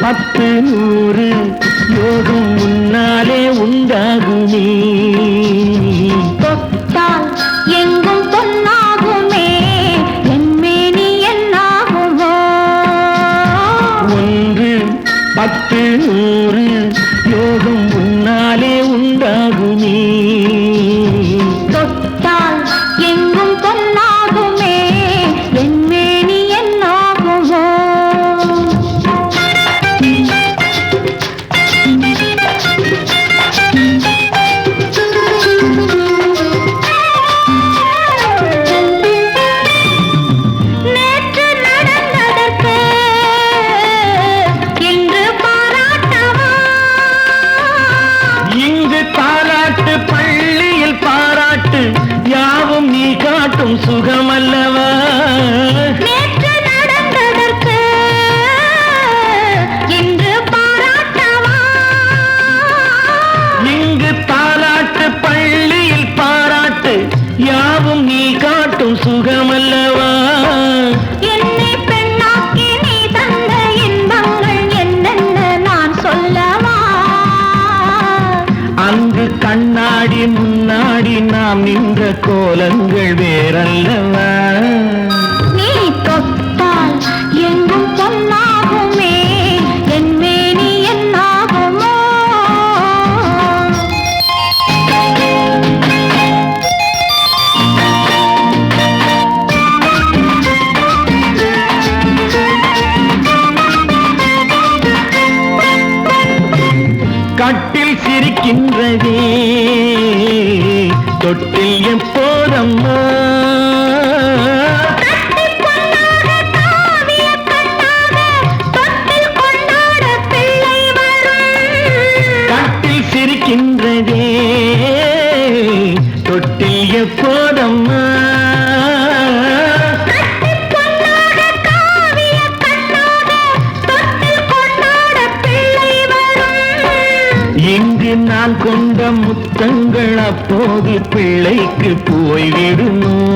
பத்து நூறு. யோகம் முன்னாலே உண்டாகுமே. தொட்டால் எங்கும் பொன்னாகுமே என் மேனி என்னாகுமோ? ஒன்று பத்து நூறு. யோகம் முன்னாலே உண்டாகுமே. பாராட்டு பள்ளியில் பாராட்டு யாவும் நீ காட்டும் சுகமல்லவா? என்னை பெண்ணாக்கி நீ தந்த இன்பங்கள் என்னென்ன நான் சொல்லவா? அங்கு கண்ணாடி ஆடி நாம் நின்ற கோலங்கள் வேறல்லவா? கட்டில் சிரிக்கின்றதே. தொட்டில் எப்போதம்மா கட்டிப் பொன்னாக காவிய இங்கு நான் கொண்ட முத்தங்கள் அப்போது பிள்ளைக்கு போய்விடுமோ?